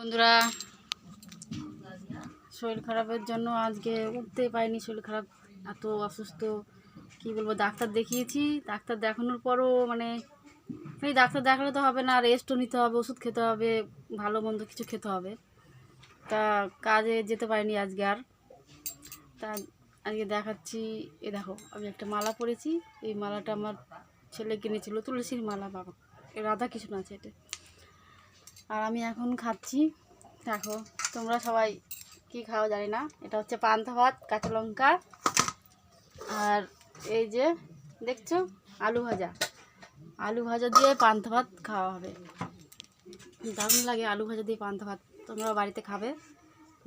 বন্ধুরা, শরীর খারাপের জন্য আজকে উঠতে পারিনি, শরীর খারাপ, এত অসুস্থ, কি বলব, ডাক্তার দেখিয়েছি, ডাক্তার দেখানোর পরও মানে এই ডাক্তার দেখালে তো হবে না রেস্টও নিতে হবে, ওষুধ খেতে হবে, ভালো মন্দ কিছু খেতে হবে। তা কাজে যেতে পারিনি আজকে আর। তা আজকে দেখাচ্ছি, এ দেখো, আমি একটা মালা পরেছি, এই মালাটা আমার ছেলে কিনেছিল, তুলসীর মালা, বাবা রাধা কৃষ্ণ আছে এটা। আর আমি এখন খাচ্ছি। দেখো, তোমরা সবাই কি খাও জানি না। এটা হচ্ছে পান্তা ভাত, কাঁচা লঙ্কা আর এই যে, দেখছ? আলু ভাজা। আলু ভাজা দিয়ে পান্তা ভাত খাওয়া হবে। দারুণ লাগে আলু ভাজা দিয়ে পান্তা ভাত। তোমরা বাড়িতে খাবে,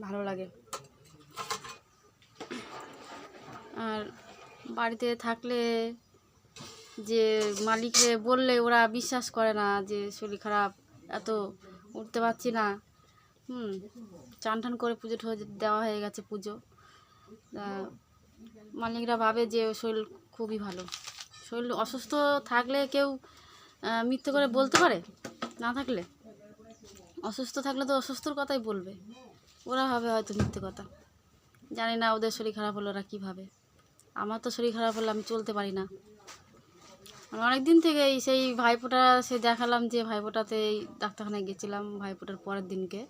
ভালো লাগে। আর বাড়িতে থাকলে যে মালিককে বললে ওরা বিশ্বাস করে না যে শরীর খারাপ, এত উঠতে পারছি না। হুম, চান টান করে পুজো দেওয়া হয়ে গেছে পুজো। মালিকরা ভাবে যে শরীর খুবই ভালো। শরীর অসুস্থ থাকলে কেউ মিথ্যে করে বলতে পারে? না থাকলে? অসুস্থ থাকলে তো অসুস্থর কথাই বলবে। ওরা ভাবে হয়তো মিথ্যে কথা। জানি না ওদের শরীর খারাপ হলো ওরা কী ভাবে। আমার তো শরীর খারাপ হলে আমি চলতে পারি না। আমি অনেক দিন থেকেই সেই ভাইফোঁটা সে দেখালাম যে ভাইফোঁটাতে ডাক্তারখানায় গেছিলাম, ভাইফোঁটার পরের দিনকে।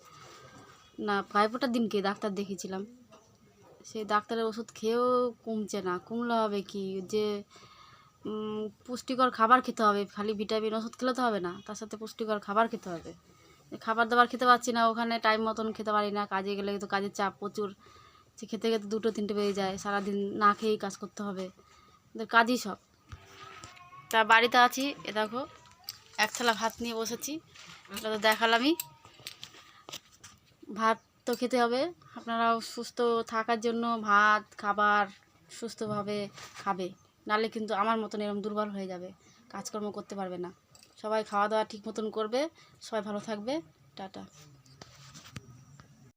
না, ভাইফোঁটার দিনকে ডাক্তার দেখিয়েছিলাম। সেই ডাক্তারের ওষুধ খেয়েও কমছে না, কমলে হবে কি? যে পুষ্টিকর খাবার খেতে হবে, খালি ভিটামিন ওষুধ খেলে তো হবে না, তার সাথে পুষ্টিকর খাবার খেতে হবে। খাবার দাবার খেতে পারছি না, ওখানে টাইম মতন খেতে পারি না, কাজে গেলে তো কাজের চাপ প্রচুর। সে খেতে খেতে দুটো তিনটে বেজে যায়, সারাদিন না খেয়েই কাজ করতে হবে। কাজই সব। তা বাড়িতে আছি, এ দেখো, এক থালা ভাত নিয়ে বসেছি, এটা তো দেখালামই। ভাত তো খেতে হবে, আপনারাও সুস্থ থাকার জন্য ভাত, খাবার সুস্থভাবে খাবে, নাহলে কিন্তু আমার মতন এরকম দুর্বল হয়ে যাবে, কাজকর্ম করতে পারবে না। সবাই খাওয়া দাওয়া ঠিক মতন করবে, সবাই ভালো থাকবে, টাটা।